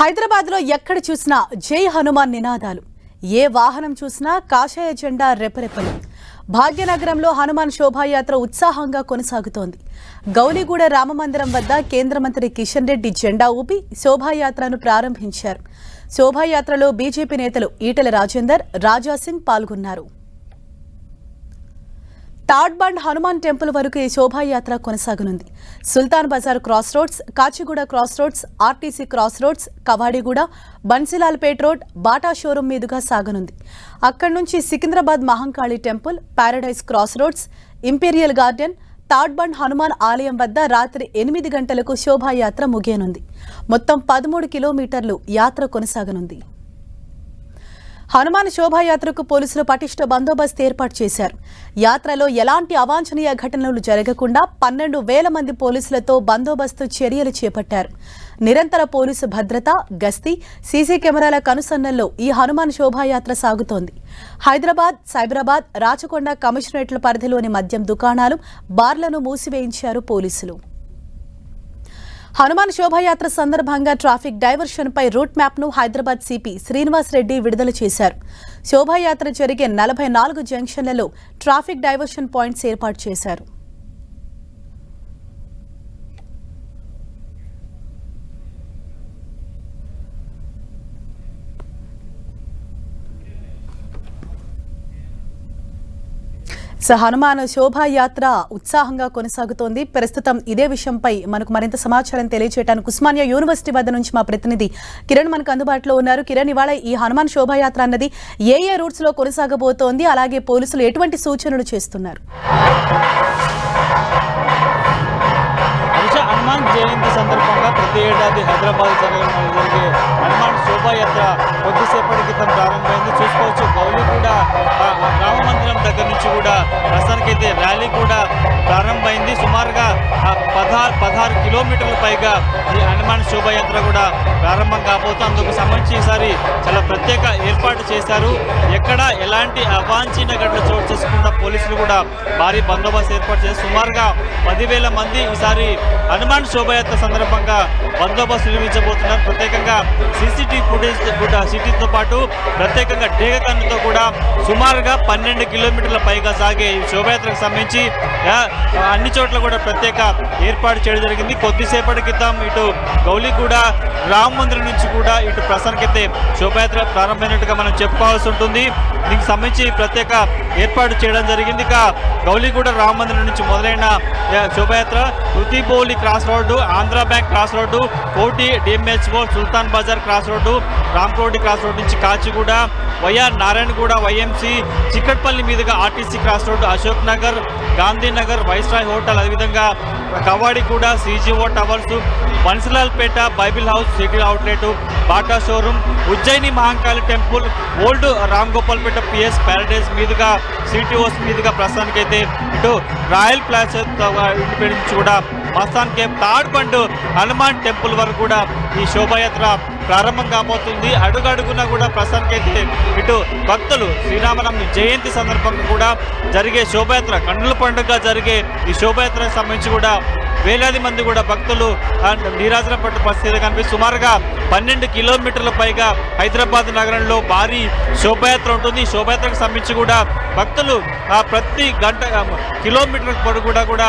హైదరాబాద్లో ఎక్కడ చూసినా జై హనుమాన్ నినాదాలు. ఏ వాహనం చూసినా కాషాయ జెండా రెపరెపలు. భాగ్యనగరంలో హనుమాన్ శోభాయాత్ర ఉత్సాహంగా కొనసాగుతోంది. గౌలిగూడ రామమందిరం వద్ద కేంద్ర మంత్రి కిషన్ రెడ్డి జెండా ఊపి శోభాయాత్రను ప్రారంభించారు. శోభాయాత్రలో బీజేపీ నేతలు ఈటల రాజేందర్ రాజాసింగ్ పాల్గొన్నారు. తాడ్బండ్ హనుమాన్ టెంపుల్ వరకు ఈ శోభాయాత్ర కొనసాగనుంది. Sultan Bazar cross roads Kachiguda cross roads RTC cross roads Kavadiguda Bansilalpet road Bata showroom మీదుగా సాగనుంది. అక్కడి నుంచి Secunderabad Mahankali temple Paradise cross roads Imperial Garden Tadbund Hanuman ఆలయం వద్ద రాత్రి ఎనిమిది గంటలకు శోభాయాత్ర ముగియనుంది. మొత్తం పదమూడు కిలోమీటర్లు యాత్ర కొనసాగనుంది. హనుమాన్ శోభాయాత్రకు పోలీసులు పటిష్ట బందోబస్తు ఏర్పాటు చేశారు. యాత్రలో ఎలాంటి అవాంఛనీయ ఘటనలు జరగకుండా పన్నెండు వేల మంది పోలీసులతో బందోబస్తు చర్యలు చేపట్టారు. నిరంతర పోలీసు భద్రత గస్తీ సీసీ కెమెరాల కనుసన్నల్లో ఈ హనుమాన్ శోభాయాత్ర సాగుతోంది. హైదరాబాద్ సైబరాబాద్ రాచకొండ కమిషనరేట్ల పరిధిలోని మద్యం దుకాణాలు బార్లను మూసివేయించారు పోలీసులు. హనుమాన్ శోభాయాత్ర సందర్భంగా ట్రాఫిక్ డైవర్షన్ పై రూట్ మ్యాప్ను హైదరాబాద్ సిపి శ్రీనివాస్ రెడ్డి విడుదల చేశారు. శోభాయాత్ర జరిగే నలభై నాలుగు జంక్షన్లలో ట్రాఫిక్ డైవర్షన్ పాయింట్స్ ఏర్పాటు చేశారు. సో హనుమాన్ శోభాయాత్ర ఉత్సాహంగా కొనసాగుతోంది. ప్రస్తుతం ఇదే విషయంపై మనకు మరింత సమాచారం తెలియజేయడానికి ఉస్మానియా యూనివర్సిటీ వద్ద నుంచి మా ప్రతినిధి కిరణ్ మనకు అందుబాటులో ఉన్నారు. కిరణ్ ఇవాళ ఈ హనుమాన్ శోభాయాత్ర అన్నది ఏ ఏ రూట్స్లో కొనసాగబోతోంది? అలాగే పోలీసులు ఎటువంటి సూచనలు చేస్తున్నారు? హనుమాన్ జయంతి సందర్భంగా ప్రతి ఏడాది హైదరాబాద్ జరగడం జరిగే హనుమాన్ శోభాయాత్ర కొద్దిసేపటి క్రితం ప్రారంభమైంది. చూసుకోవచ్చు గౌలి కూడా రామ మందిరం దగ్గర నుంచి కూడా ప్రస్తుతానికైతే ర్యాలీ కూడా ప్రారంభమైంది. సుమారుగా పదహారు పదహారు కిలోమీటర్ల పైగా ఈ హనుమాన్ శోభాయాత్ర కూడా ప్రారంభం కాబోతుంది అందుకు సంబంధించి ఈసారి చాలా ప్రత్యేక ఏర్పాటు చేశారు. ఎక్కడ ఎలాంటి అవాంఛనీయ ఘటన చోటు చేసుకున్న పోలీసులు కూడా భారీ బందోబస్తు ఏర్పాటు చేసి సుమారుగా పదివేల మంది ఈసారి హనుమాన్ శోభయాత్ర సందర్భంగా బందోబస్తు నిర్మించబోతున్నారు ప్రత్యేకంగా సీసీటీవీ ఫుటేజ్ కూడా సిటీతో పాటు ప్రత్యేకంగా డేగకన్నుతో కూడా సుమారుగా పన్నెండు కిలోమీటర్ల పైగా సాగే ఈ శోభయాత్రకు సంబంధించి అన్ని చోట్ల కూడా ప్రత్యేక ఏర్పాటు చేయడం జరిగింది. కొద్దిసేపటి క్రితం ఇటు గౌలిగూడ రామ మందిరం నుంచి కూడా ఇటు ప్రసన్నకైతే శోభయాత్ర ప్రారంభమైనట్టుగా మనం చెప్పుకోవాల్సి ఉంటుంది. దీనికి సంబంధించి ప్రత్యేక ఏర్పాటు చేయడం జరిగింది. ఇక గౌలిగూడ రామ మందిరం నుంచి మొదలైన శోభయాత్ర రుతిబోలి cross road Andhra bank cross road Koti DMHO Sultan Bazar cross road Ramkoti cross road నుంచి కాచిగూడ వైఆర్ నారాయణగూడ వైఎంసి చిక్కట్పల్లి మీదుగా RTC cross road Ashok Nagar Gandhinagar Viceroy hotel. అదేవిధంగా Kavadiguda CGO Towers Bansilalpet Bible House City Outlet Bata showroom Ujjaini Mahankali temple old Ram Gopalpet PS Paradise మీదుగా సిటీఓస్ మీదుగా ప్రస్తుతానికైతే ఇటు royal ప్లాస్ ఇంటి కూడా Mastan cafe third Hanuman temple వరకు కూడా ఈ శోభాయాత్ర ప్రారంభం కాబోతుంది. అడుగడుగున కూడా ప్రస్తుతానికైతే ఇటు భక్తులు శ్రీరామనవమి జయంతి సందర్భంగా కూడా జరిగే శోభయాత్ర కన్నుల పండుగ జరిగే ఈ శోభయాత్రకు సంబంధించి కూడా వేలాది మంది కూడా భక్తులు నీరాజన పట్టు పరిస్థితి కనిపిస్తుంది. సుమారుగా పన్నెండు కిలోమీటర్ల పైగా హైదరాబాద్ నగరంలో భారీ శోభయాత్ర ఉంటుంది. ఈ శోభాయాత్రకు సంబంధించి కూడా భక్తులు ఆ, ప్రతి గంట కిలోమీటర్ పొడుగు కూడా కూడా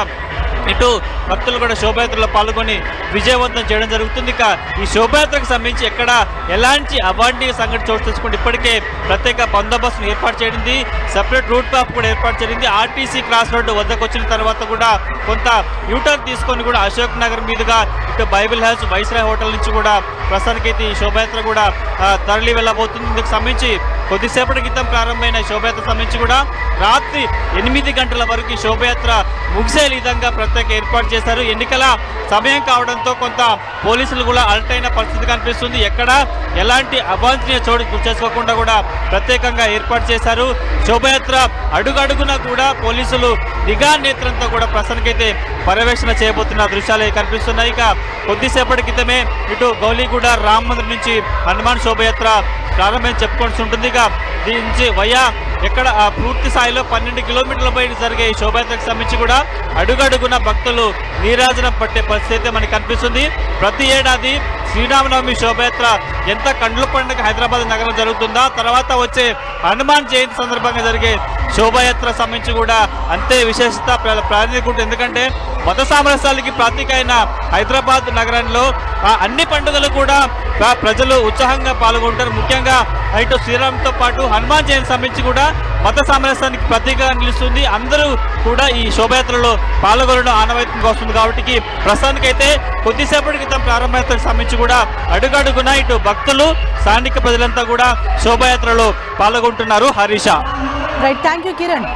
ఇటు భక్తులు కూడా శోభయాత్రలో పాల్గొని విజయవంతం చేయడం జరుగుతుంది. ఇక ఈ శోభయాత్రకు సంబంధించి ఎక్కడ ఎలాంటి అవాంఛనీయ సంఘటన చోటు తెచ్చుకుంటే ఇప్పటికే ప్రత్యేక బందోబస్తును ఏర్పాటు చేయింది సపరేట్ రూట్ మ్యాప్ కూడా ఏర్పాటు చేయింది ఆర్టీసీ క్రాస్ రోడ్డు వద్దకు వచ్చిన తర్వాత కూడా కొంత యూటర్న్ తీసుకొని కూడా అశోక్ నగర్ మీదుగా ఇటు బైబిల్ హౌస్ వైస్రాయ్ హోటల్ నుంచి కూడా ప్రస్తుతానికైతే ఈ శోభయాత్ర కూడా తరలి వెళ్ళబోతుంది. ఇందుకు సంబంధించి కొద్దిసేపటి క్రితం ప్రారంభమైన శోభయాత్ర సంబంధించి కూడా రాత్రి ఎనిమిది గంటల వరకు ఈ శోభయాత్ర ముగిసే విధంగా ప్రత్యేక ఏర్పాటు చేశారు. ఎన్నికల సమయం కావడంతో కొంత పోలీసులు కూడా అలర్ట్ అయిన పరిస్థితి కనిపిస్తుంది. ఎక్కడ ఎలాంటి అవాంఛనీయ చోటు గుర్చేసుకోకుండా కూడా ప్రత్యేకంగా ఏర్పాటు చేశారు. శోభయాత్ర అడుగడుగున కూడా పోలీసులు నిఘా నేత్రంతో కూడా ప్రస్తుతానికైతే పర్యవేక్షణ చేయబోతున్న దృశ్యాలు కనిపిస్తున్నాయి. ఇక కొద్దిసేపటి క్రితమే ఇటు గౌలీగూడ రామ మందిర్ నుంచి హనుమాన్ శోభయాత్ర ప్రారంభం చెప్పుకోవాల్సి ఉంటుంది. ఇక దీని నుంచి వయా ఎక్కడ ఆ, పూర్తి స్థాయిలో పన్నెండు కిలోమీటర్ల పైన జరిగే ఈ శోభయాత్రకు సంబంధించి కూడా అడుగడుగున భక్తులు నీరాజనం పట్టే పరిస్థితి అయితే కనిపిస్తుంది. ప్రతి ఏడాది శ్రీరామనవమి శోభయాత్ర ఎంత కండ్ల పండుగ హైదరాబాద్ నగరం జరుగుతుందా తర్వాత వచ్చే హనుమాన్ జయంతి సందర్భంగా జరిగే శోభయాత్ర సంబంధించి కూడా అంతే విశేషత ప్ర- ప్రాధాన్యత ఉంటుంది. ఎందుకంటే మత సామరస్యాలకి ప్రతీక అయిన హైదరాబాద్ నగరంలో ఆ అన్ని పండుగలు కూడా ప్రజలు ఉత్సాహంగా పాల్గొంటారు. ముఖ్యంగా ఇటు శ్రీరామ్తో పాటు హనుమాన్ జయంతి సంబంధించి కూడా మత సామరస్యానికి ప్రతీకగా నిలుస్తుంది. అందరూ కూడా ఈ శోభయాత్రలో పాల్గొనడం ఆనవాయితీగా వస్తుంది. కాబట్టి ప్రస్తుతానికైతే కొద్దిసేపటి క్రితం ప్రారంభయాత్రకు సంబంధించి కూడా అడుగడుగున ఇటు భక్తులు స్థానిక ప్రజలంతా కూడా శోభయాత్రలో పాల్గొంటున్నారు. Harish. Right thank you Kiran